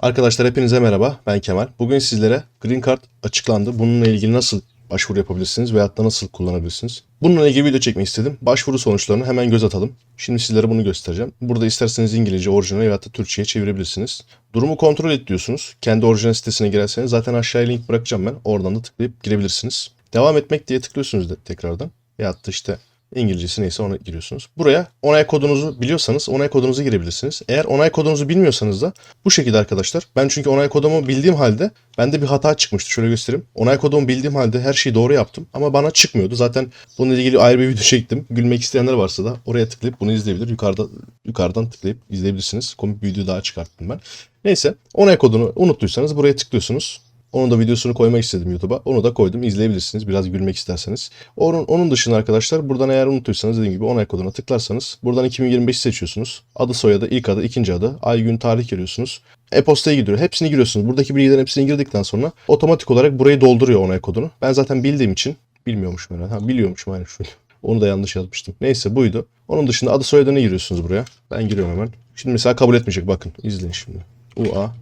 Arkadaşlar hepinize merhaba. Ben Kemal. Bugün sizlere Green Card açıklandı. Bununla ilgili nasıl başvuru yapabilirsiniz veyahut da nasıl kullanabilirsiniz? Bununla ilgili video çekmek istedim. Başvuru sonuçlarını hemen göz atalım. Şimdi sizlere bunu göstereceğim. Burada isterseniz İngilizce orijinal veyahut da Türkçe'ye çevirebilirsiniz. Durumu kontrol et diyorsunuz. Kendi orijinal sitesine girerseniz zaten aşağıya link bırakacağım ben. Oradan da tıklayıp girebilirsiniz. Devam etmek diye tıklıyorsunuz da tekrardan. Veyahut da işte İngilizcesi neyse ona giriyorsunuz. Buraya onay kodunuzu biliyorsanız onay kodunuzu girebilirsiniz. Eğer onay kodunuzu bilmiyorsanız da bu şekilde arkadaşlar. Ben çünkü onay kodumu bildiğim halde bende bir hata çıkmıştı. Şöyle göstereyim. Onay kodumu bildiğim halde her şeyi doğru yaptım ama bana çıkmıyordu. Zaten bununla ilgili ayrı bir video çektim. Gülmek isteyenler varsa da oraya tıklayıp bunu izleyebilir. Yukarıda yukarıdan tıklayıp izleyebilirsiniz. Komik bir video daha çıkarttım ben. Neyse onay kodunu unuttuysanız buraya tıklıyorsunuz. Onun da videosunu koymak istedim YouTube'a. Onu da koydum. İzleyebilirsiniz. Biraz gülmek isterseniz. Onun, onun dışında arkadaşlar buradan eğer unuttuysanız dediğim gibi onay koduna tıklarsanız buradan 2025'i seçiyorsunuz. Adı soyadı, ilk adı, ikinci adı, ay gün tarih giriyorsunuz. E-postaya gidiyor. Hepsini giriyorsunuz. Buradaki bilgilerin hepsini girdikten sonra otomatik olarak burayı dolduruyor onay kodunu. Ben zaten bildiğim için bilmiyormuşum herhalde. Ha, biliyormuşum aynen şu. Onu da yanlış yazmıştım. Neyse buydu. Onun dışında adı soyadını giriyorsunuz buraya. Ben giriyorum hemen. Şimdi mesela kabul etmeyecek. Bakın izleyin şimdi. UA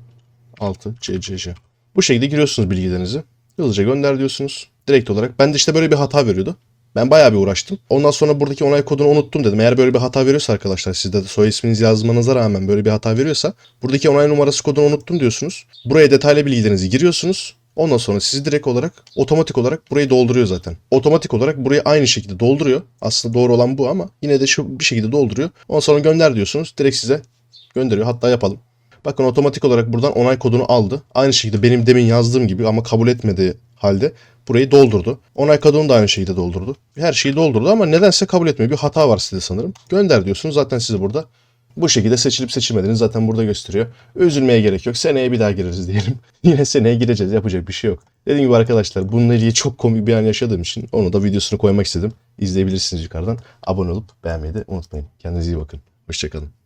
6 CCC. Bu şekilde giriyorsunuz bilgilerinizi. Hızlıca gönder diyorsunuz. Direkt olarak. Ben de işte böyle bir hata veriyordu. Ben bayağı bir uğraştım. Ondan sonra buradaki onay kodunu unuttum dedim. Eğer böyle bir hata veriyorsa arkadaşlar sizde de soy isminizi yazmanıza rağmen böyle bir hata veriyorsa buradaki onay numarası kodunu unuttum diyorsunuz. Buraya detaylı bilgilerinizi giriyorsunuz. Ondan sonra sizi direkt olarak otomatik olarak burayı dolduruyor zaten. Otomatik olarak burayı aynı şekilde dolduruyor. Aslında doğru olan bu ama yine de şu bir şekilde dolduruyor. Ondan sonra gönder diyorsunuz. Direkt size gönderiyor. Hatta yapalım. Bakın otomatik olarak buradan onay kodunu aldı. Aynı şekilde benim demin yazdığım gibi ama kabul etmediği halde burayı doldurdu. Onay kodunu da aynı şekilde doldurdu. Her şeyi doldurdu ama nedense kabul etmiyor. Bir hata var sizde sanırım. Gönder diyorsunuz. Zaten sizi burada bu şekilde seçilip seçilmediğini zaten burada gösteriyor. Üzülmeye gerek yok. Seneye bir daha gireriz diyelim. Yine seneye gireceğiz. Yapacak bir şey yok. Dediğim gibi arkadaşlar bununla ilgili çok komik bir an yaşadığım için onu da videosunu koymak istedim. İzleyebilirsiniz yukarıdan. Abone olup beğenmeyi de unutmayın. Kendinize iyi bakın. Hoşçakalın.